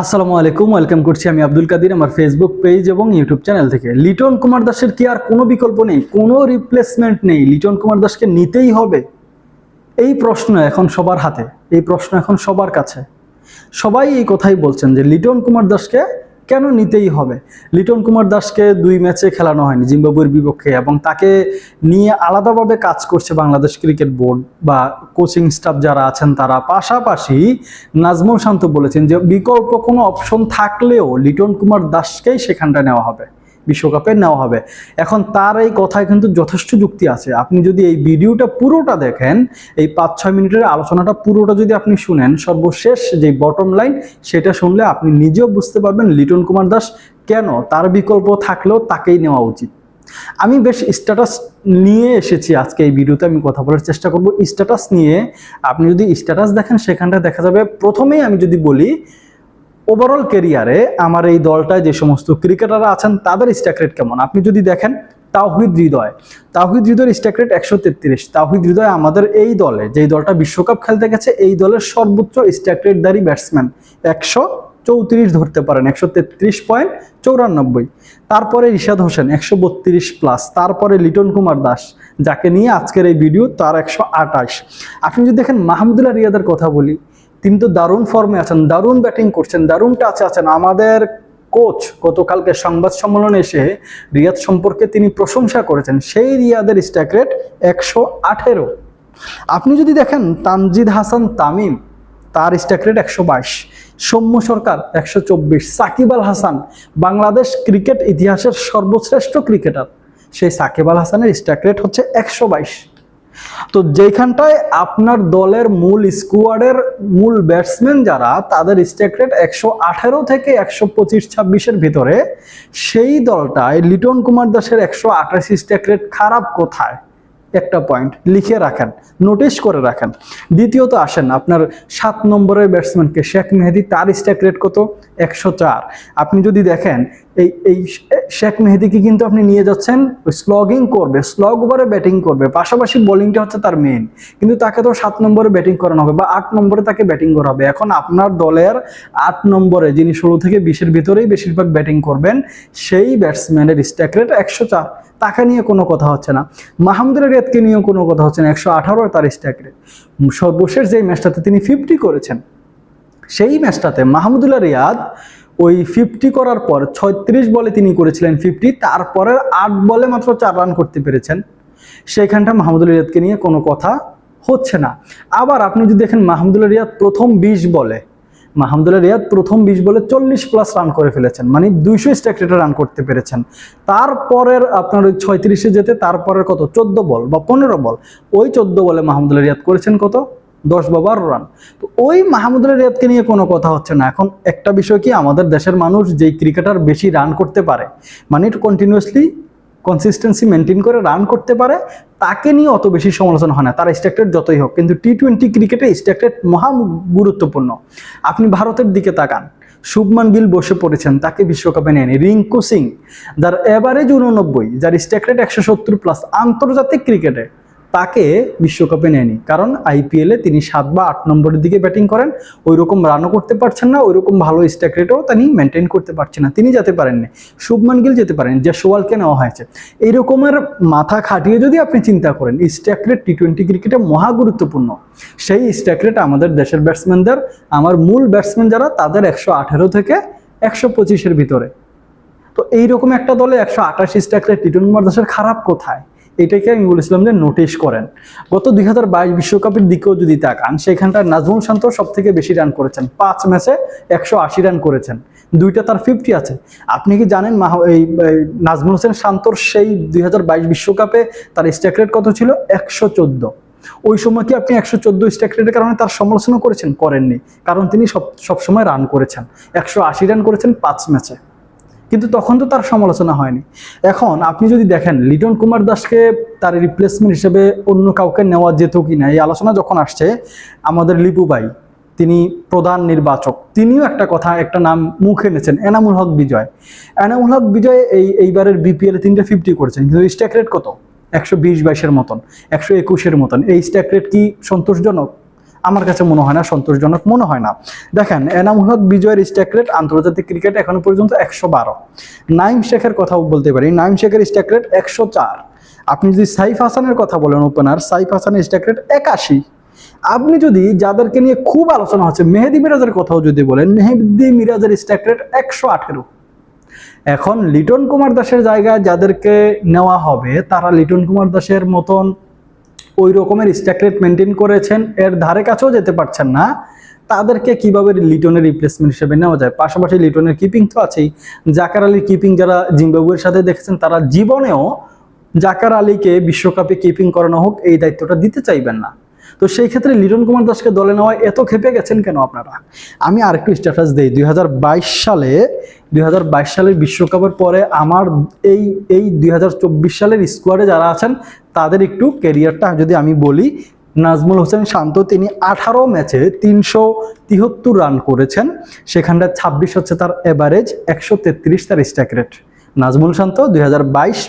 আসসালামু আলাইকুম, ওয়েলকাম করছি আমি আব্দুল কাদির, আমার ফেসবুক পেজ এবং ইউটিউব চ্যানেল থেকে। লিটন কুমার দাসের কি আর কোনো বিকল্প নেই? কোনো রিপ্লেসমেন্ট নেই। লিটন কুমার দাসকে নিতেই হবে? এই প্রশ্ন এখন সবার হাতে। এই প্রশ্ন এখন সবার কাছে। সবাই এই কথাই বলছেন যে লিটন কুমার দাসকে কেন নিতেই হবে? লিটন কুমার দাসকে দুই ম্যাচে খেলানো হয়নি জিম্বাবুয়ের বিপক্ষে এবং তাকে নিয়ে আলাদাভাবে কাজ করছে বাংলাদেশ ক্রিকেট বোর্ড বা কোচিং স্টাফ যারা আছেন তারা। পাশাপাশি নাজমুল শান্ত বলেছেন যে বিকল্প কোনো অপশন থাকলেও লিটন কুমার দাসকেই সেখানটা নেওয়া হবে। বিশ্বকাপে নেওয়া হবে। এখন তার এই কথায় কিন্তু যথেষ্ট যুক্তি আছে। আপনি যদি এই ভিডিওটা পুরোটা দেখেন, এই পাঁচ ছয় মিনিটের আলোচনাটা পুরোটা যদি আপনি শুনেন, সর্বশেষ যে বটম লাইন সেটা শুনলে আপনি নিজেও বুঝতে পারবেন লিটন কুমার দাস কেন তার বিকল্প থাকলেও তাকেই নেওয়া উচিত। আমি বেশ স্ট্যাটাস নিয়ে এসেছি আজকে এই ভিডিওতে, আমি কথা বলার চেষ্টা করব। স্ট্যাটাস নিয়ে আপনি যদি স্ট্যাটাস দেখেন সেখানটা দেখা যাবে প্রথমেই আমি যদি বলি ওভারঅল কেরিয়ারে আমার এই দলটায় যে সমস্ত ক্রিকেটাররা আছেন, তাদের স্ট্যাক রেট কেমন? আপনি যদি দেখেন, তাওহিদ হৃদয়। তাওহিদ হৃদয়ের স্ট্যাক রেট একশো তেত্রিশ। তাওহিদ হৃদয় আমাদের এই দলে, যেই দলটা বিশ্বকাপ খেলতে গেছে, এই দলের সর্বোচ্চ স্ট্যাক ব্যাটসম্যান একশো চৌত্রিশ ধরতে পারেন, একশো তেত্রিশ পয়েন্ট চৌরানব্বই। তারপরে ইশাদ হোসেন, একশো বত্রিশ প্লাস তারপরে লিটন কুমার দাস, যাকে নিয়ে আজকের এই ভিডিও তার একশো আঠাশ। আপনি যদি দেখেন মাহমুদুল্লাহ রিয়াদের কথা বলি তিনি তো দারুণ ফর্মে আছেন, দারুণ ব্যাটিং করছেন দারুণ টাচে আছেন। আমাদের কোচ গতকালকে সংবাদ সম্মেলনে এসে রিয়াদ সম্পর্কে তিনি প্রশংসা করেছেন। সেই রিয়াদের স্ট্যাক রেট একশো আঠেরো। আপনি যদি দেখেন তানজিদ হাসান তামিম, তার স্ট্যাক রেট একশো বাইশ। সৌম্য সরকার একশো চব্বিশ। সাকিব আল হাসান, বাংলাদেশ ক্রিকেট ইতিহাসের সর্বশ্রেষ্ঠ ক্রিকেটার সেই সাকিব আল হাসানের স্ট্যাক রেট হচ্ছে একশো বাইশ। তো যেখানটায় আপনার দলের মূল স্কোয়াডের মূল ব্যাটসম্যান যারা, তাদের স্ট্যাক রেট একশো আঠেরো থেকে একশো পঁচিশ ছাব্বিশের ভিতরে, সেই দলটায় লিটন কুমার দাসের একশো আঠাশি স্ট্যাক রেট খারাপ কোথায়? একটা পয়েন্ট লিখে রাখেন নোটিশ করে রাখেন। দ্বিতীয়ত আসেন, আপনার সাত নম্বরের ব্যাটসম্যানকে শেখ মেহেদি, তার স্ট্যাক রেট কত? একশো চার। আপনি যদি দেখেন এই এই শেখ মেহেদিকে কিন্তু আপনি নিয়ে যাচ্ছেন ওই স্লগিং করবে স্লগ ওভারে ব্যাটিং করবে, পাশাপাশি বোলিংটা হচ্ছে তার মেন কিন্তু তাকে তো সাত নম্বরে ব্যাটিং করানো হবে বা আট নম্বরে তাকে ব্যাটিং করা হবে। এখন আপনার দলের আট নম্বরে যিনি ষোলো থেকে বিশের ভিতরেই বেশিরভাগ ব্যাটিং করবেন, সেই ব্যাটসম্যানের স্ট্যাক রেট একশো চার। তাকে নিয়ে কোনো কথা হচ্ছে না। মাহমুদুল রিয়াদকে নিয়েও কোনো কথা হচ্ছে না। একশো আঠারো তার স্ট্যাক রেট সর্বশেষ যেই ম্যাচটাতে তিনি ফিফটি করেছেন, সেই ম্যাচটাতে মাহমুদুল্লাহ রিয়াদ ওই ফিফটি করার পর ছয়ত্রিশ বলে তিনি করেছিলেন ফিফটি তারপরের আট বলে মাত্র চার রান করতে পেরেছেন। সেইখানটা মাহমুদুল্লাহ রিয়াদকে নিয়ে কোনো কথা হচ্ছে না। আবার আপনি যদি দেখেন মাহমুদুল্লাহ রিয়াদ প্রথম বিশ বলে মাহমুদুল্লাহ রিয়াদ প্রথম বিশ বলে চল্লিশ প্লাস রান করে ফেলেছেন মানে দুইশো স্ট্রাইক রেটে রান করতে পেরেছেন। তারপরের আপনার ওই ছয়ত্রিশে যেতে, তারপরের কত? চোদ্দ বল বা পনেরো বল, ওই চোদ্দ বলে মাহমুদুল্লাহ রিয়াদ করেছেন কত? দশ বা বারো রান তো ওই মাহমুদুল্লাহ রিয়াদকে নিয়ে কোনো কথা হচ্ছে না। এখন একটা বিষয় কি, আমাদের দেশের মানুষ যেই ক্রিকেটার বেশি রান করতে পারে মানে কন্টিনিউয়াসলি কনসিস্টেন্সি মেনটেন করে রান করতে পারে, তাকে নিয়ে অত বেশি সমালোচনা হয় না। তার স্ট্যাকটেড যতই হোক, কিন্তু টি টোয়েন্টি ক্রিকেটে স্ট্যাকটেড মহা গুরুত্বপূর্ণ। আপনি ভারতের দিকে তাকান, শুভমান গিল বসে পড়েছেন, তাকে বিশ্বকাপে নেয়নি। রিঙ্কু সিং, যার এভারেজ উননব্বই, যার স্ট্যাক রেট একশো সত্তর প্লাস আন্তর্জাতিক ক্রিকেটে তাকে বিশ্বকাপে নেয়নি। কারণ আইপিএলে তিনি সাত বা আট নম্বরের দিকে ব্যাটিং করেন ওই রকম রানও করতে পারছেন না ওই রকম ভালো স্ট্যাক রেটও তিনি মেনটেন করতে পারছেন না। তিনি যেতে পারেননি। শুভমান গিল যেতে পারেন যে সোয়ালকে নেওয়া হয়েছে। এই রকমের মাথা খাটিয়ে যদি আপনি চিন্তা করেন স্ট্যাক রেট টি টোয়েন্টি ক্রিকেটে মহা গুরুত্বপূর্ণ। সেই স্ট্যাক রেট আমাদের দেশের ব্যাটসম্যানদের আমার মূল ব্যাটসম্যান যারা, তাদের একশো আঠেরো থেকে একশো পঁচিশের ভিতরে। তো এইরকম একটা দলে একশো আঠাশি স্ট্যাক রেট টি টোয়েন্টি খারাপ কোথায়? এটাকে আমি বলেছিলাম যে নোটিশ করেন। গত দুই হাজার বাইশ বিশ্বকাপের দিকেও যদি তাকান সেখানটা নাজমুল শান্ত সব থেকে বেশি রান করেছেন। পাঁচ ম্যাচে একশো আশি রান করেছেন। দুইটা তার ফিফটি আছে। আপনি কি জানেন মাহ এই এই নাজমুল হোসেন শান্তর সেই দুই হাজার বাইশ বিশ্বকাপে তার স্ট্যাক রেট কত ছিল? একশো চোদ্দ। ওই সময় কি আপনি একশো চোদ্দ স্ট্যাক রেটের কারণে তার সমালোচনা করেছেন? করেননি। কারণ তিনি সব সবসময় রান করেছেন। একশো আশি রান করেছেন পাঁচ ম্যাচে। কিন্তু তখন তো তার সমালোচনা হয়নি। এখন আপনি যদি দেখেন, লিটন কুমার দাসকে তার রিপ্লেসমেন্ট হিসেবে অন্য কাউকে নেওয়া যেত কি না এই আলোচনা যখন আসছে, আমাদের লিপু ভাই, তিনি প্রধান নির্বাচক, তিনিও একটা কথা, একটা নাম মুখে এনেছেন, এনামুল হক বিজয়। এনামুল হক বিজয় এই, এইবারের বিপিএল তিনটে ফিফটি করেছেন, কিন্তু স্ট্যাক রেট কত? একশো বিশ বাইশের মতন, একশো একুশের মতন। এই স্ট্যাক রেট কি সন্তোষজনক? আমার কাছে মনে হয় না, সন্তোষজনক মনে হয় না। দেখেন এনামুল হক বিজয়ের স্ট্যাক রেট আন্তর্জাতিক ক্রিকেট এখনও পর্যন্ত একশো বারো। নাইম শেখের কথাও বলতে পারি। নাইম শেখের স্ট্যাক রেট একশো চার। আপনি যদি সাইফ হাসানের কথা বলেন ওপেনার সাইফ হাসানের স্ট্যাক রেট একাশি। আপনি যদি যাদেরকে নিয়ে খুব আলোচনা হচ্ছে, মেহেদি মিরাজের কথাও যদি বলেন, মেহেদি মিরাজের স্ট্যাক রেট একশো আঠেরো। এখন লিটন কুমার দাসের জায়গায় যাদেরকে নেওয়া হবে, তারা লিটন কুমার দাসের মতন ওই রকমের স্ট্যাক রেট মেনটেন করেছেন, এর ধারে কাছেও যেতে পারছেন না। তাদেরকে কীভাবে লিটনের রিপ্লেসমেন্ট হিসেবে নেওয়া যায়? পাশাপাশি লিটনের কিপিং তো আছেই। জাকার আলীর কিপিং যারা জিম্বাবুয়ের সাথে দেখেছেন, তারা জীবনেও জাকার আলীকে বিশ্বকাপে কিপিং করানো হোক, এই দায়িত্বটা দিতে চাইবেন না। তো সেই ক্ষেত্রে লিটন কুমার দাসকে দলে নেওয়ায় এত খেপে গেছেন কেন আপনারা? আমি আরেকটু স্ট্যাটাস দিই। দুই হাজার বাইশ সালে, দুই হাজার বাইশ সালের বিশ্বকাপের পরে আমার এই এই দুই হাজার চব্বিশ সালের স্কোয়াডে যারা আছেন তাদের একটু ক্যারিয়ারটা যদি আমি বলি, নাজমুল হোসেন শান্ত তিনি আঠারো ম্যাচে তিনশো রান করেছেন। সেখানটায় ছাব্বিশ হচ্ছে তার এভারেজ একশো তেত্রিশ তার স্ট্যাক রেট নাজমুল শান্ত দুই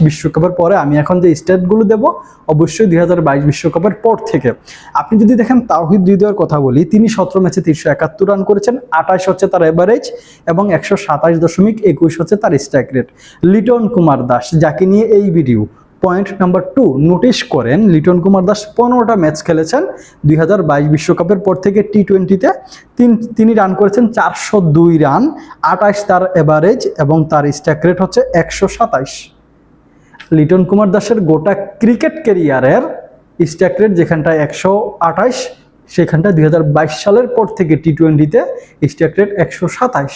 বিশ্বকাপের পরে আমি এখন যে স্টেটগুলো দেব, অবশ্যই দুই বিশ্বকাপের পর থেকে। আপনি যদি দেখেন তাওহিদ হৃদয়ের কথা বলি, তিনি সতেরো ম্যাচে তিনশো একাত্তর রান করেছেন, আঠাশ হচ্ছে তার এভারেজ এবং একশো সাতাশ দশমিক একুশ হচ্ছে তার স্ট্রাইক রেট লিটন কুমার দাস, যাকে নিয়ে এই video point number two, notice করেন লিটন কুমার দাস পনেরোটা ম্যাচ খেলেছেন দুই বিশ্বকাপের পর থেকে টি টোয়েন্টিতে তিনি রান করেছেন চারশো দুই রান আঠাশ তার এভারেজ এবং তার স্ট্রাইক রেট হচ্ছে একশো সাতাইশ। লিটন কুমার দাসের গোটা ক্রিকেট ক্যারিয়ারের স্ট্রাইক রেট যেখানটায় একশো আঠাইশ সেখানটায় দুই সালের পর থেকে টি টোয়েন্টিতে স্ট্রাইক রেট একশো সাতাইশ।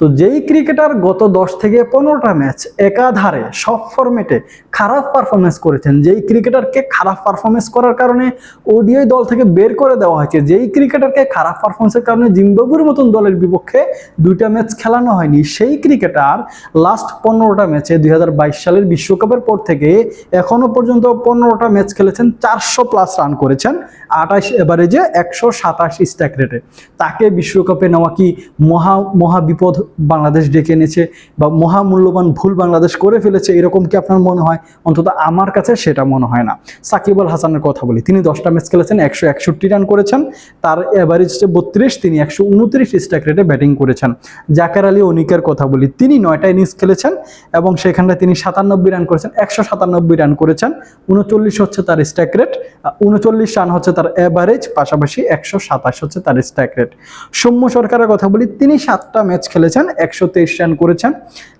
তো যেই ক্রিকেটার গত দশ থেকে পনেরোটা ম্যাচ একাধারে সব ফরম্যাটে খারাপ পারফরমেন্স করেছেন, যেই ক্রিকেটারকে খারাপ পারফরমেন্স করার কারণে ওডিআই দল থেকে বের করে দেওয়া হয়েছে, যেই ক্রিকেটারকে খারাপ পারফরমেন্সের কারণে জিম্বাবুর মতন দলের বিপক্ষে দুইটা ম্যাচ খেলানো হয়নি, সেই ক্রিকেটার লাস্ট পনেরোটা ম্যাচে দুই হাজার বাইশ সালের বিশ্বকাপের পর থেকে এখনও পর্যন্ত পনেরোটা ম্যাচ খেলেছেন, চারশো প্লাস রান করেছেন, আঠাশ এভারেজে একশো সাতাশ স্ট্যাক রেটে তাকে বিশ্বকাপে নেওয়া কি মহা মহা বিপদ বাংলাদেশ ডেকে এনেছে বা মহামূল্যবান ভুল বাংলাদেশ করে ফেলেছে, এরকম কি আপনার মনে হয়? অন্তত আমার কাছে সেটা মনে হয় না। সাকিব আল হাসানের কথা বলি, তিনি দশটা ম্যাচ খেলেছেন, একশো একষট্টি রান করেছেন। তার অ্যাভারেজ বত্রিশ, তিনি একশো উনত্রিশ স্ট্রাইক রেটে ব্যাটিং করেছেন। জাকার আলী অনিকের কথা বলি, তিনি নয়টা ইনিংস খেলেছেন এবং সেখানটায় তিনি সাতানব্বই রান করেছেন, একশো সাতানব্বই রান করেছেন। উনচল্লিশ হচ্ছে তার স্ট্রাইক রেট উনচল্লিশ রান হচ্ছে তার অ্যাভারেজ পাশাপাশি একশো সাতাশ হচ্ছে তার স্ট্রাইক রেট সৌম্য সরকারের কথা বলি, তিনি সাতটা ম্যাচ খেলেছেন একশো তেইশ রান করেছেন।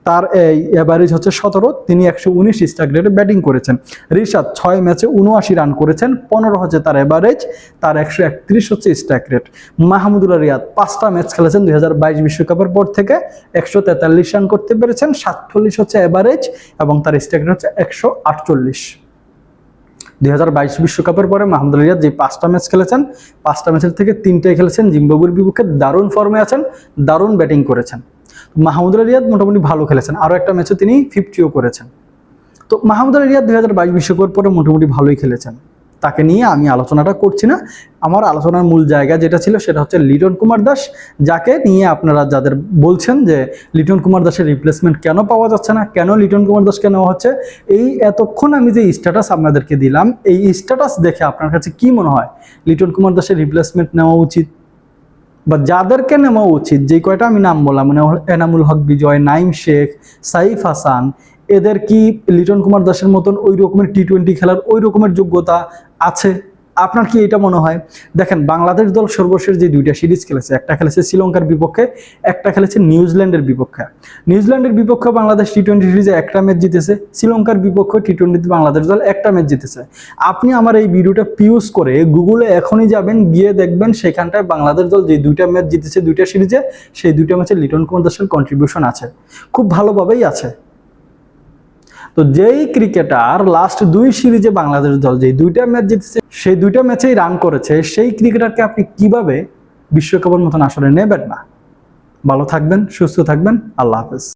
তার এই অ্যাভারেজ হচ্ছে সতেরো, তিনি একশো উনিশ স্ট্রাইক ব্যাটিং করেছেন। রিশাদ ছয় ম্যাচে উনআশি রান করেছেন, পনেরো হচ্ছে তার অ্যাভারেজ তার একশো একত্রিশ হচ্ছে স্ট্রাইক রেট মাহমুদুল্লাহ রিয়াদ পাঁচটা ম্যাচ খেলেছেন দুই হাজার বাইশ বিশ্বকাপের পর থেকে, একশো তেতাল্লিশ রান করতে পেরেছেন, সাতচল্লিশ হচ্ছে অ্যাভারেজ এবং তার স্ট্রাইক হচ্ছে একশো আটচল্লিশ। দুই হাজার বাইশ বিশ্বকাপের পরে মাহমুদুল রিয়াদ যে পাঁচটা ম্যাচ খেলেছেন, পাঁচটা ম্যাচের থেকে তিনটাই খেলেছেন জিম্বাবুর বিপক্ষে দারুণ ফর্মে আছেন, দারুণ ব্যাটিং করেছেন। মাহমুদুল রিয়াদ মোটামুটি ভালো খেলেছেন, আরও একটা ম্যাচে তিনি ফিফটিও করেছেন। তো মাহমুদুল রিয়াদ দুই হাজার বাইশ বিশ্বকাপের পরে মোটামুটি ভালোই খেলেছেন। তাকে নিয়ে আমি আলোচনাটা করছি না। আমার আলোচনার মূল জায়গা যেটা ছিল সেটা হচ্ছে লিটন কুমার দাস, যাকে নিয়ে আপনারা যাদের বলছেন যে লিটন কুমার দাসের রিপ্লেসমেন্ট কেন পাওয়া যাচ্ছে না, কেন লিটন কুমার দাসকে নেওয়া হচ্ছে, এই এতক্ষণ আমি যে স্ট্যাটাস আপনাদেরকে দিলাম, এই স্ট্যাটাস দেখে আপনার কাছে কি মনে হয়? লিটন কুমার দাসের রিপ্লেসমেন্ট নেওয়া উচিত? বা যাদেরকে নেওয়া উচিত যে কয়টা আমি নাম বললাম মানে এনামুল হক, বিজয়, নাইম শেখ, সাইফ হাসান, এদের কি লিটন কুমার দাসের মতন ওই রকমের টি টোয়েন্টি খেলার ওই রকমের যোগ্যতা আছে? আপনার কি এটা মনে হয়? দেখেন, বাংলাদেশ দল সর্বশেষ যে দুইটা সিরিজ খেলেছে, একটা খেলেছে শ্রীলঙ্কার বিপক্ষে, একটা খেলেছে নিউজিল্যান্ডের বিপক্ষে। নিউজিল্যান্ডের বিপক্ষে বাংলাদেশ টি টোয়েন্টি সিরিজে একটা ম্যাচ জিতেছে, শ্রীলঙ্কার বিপক্ষে টি টোয়েন্টিতে বাংলাদেশ দল একটা ম্যাচ জিতেছে। আপনি আমার এই ভিডিওটা পিউজ করে গুগলে এখনই যাবেন, গিয়ে দেখবেন সেখানটায় বাংলাদেশ দল যে দুইটা ম্যাচ জিতেছে দুইটা সিরিজে, সেই দুইটা ম্যাচে লিটন কুমার দাসের কন্ট্রিবিউশন আছে। খুব ভালোভাবেই আছে। তো যেই ক্রিকেটার লাস্ট দুই সিরিজে বাংলাদেশ দল যেই দুইটা ম্যাচ জিতেছে, সেই দুইটা ম্যাচেই রান করেছে, সেই ক্রিকেটারকে আপনি কীভাবে বিশ্বকাপের মতন আসলে নেবেন না? ভালো থাকবেন, সুস্থ থাকবেন, আল্লাহ হাফেজ।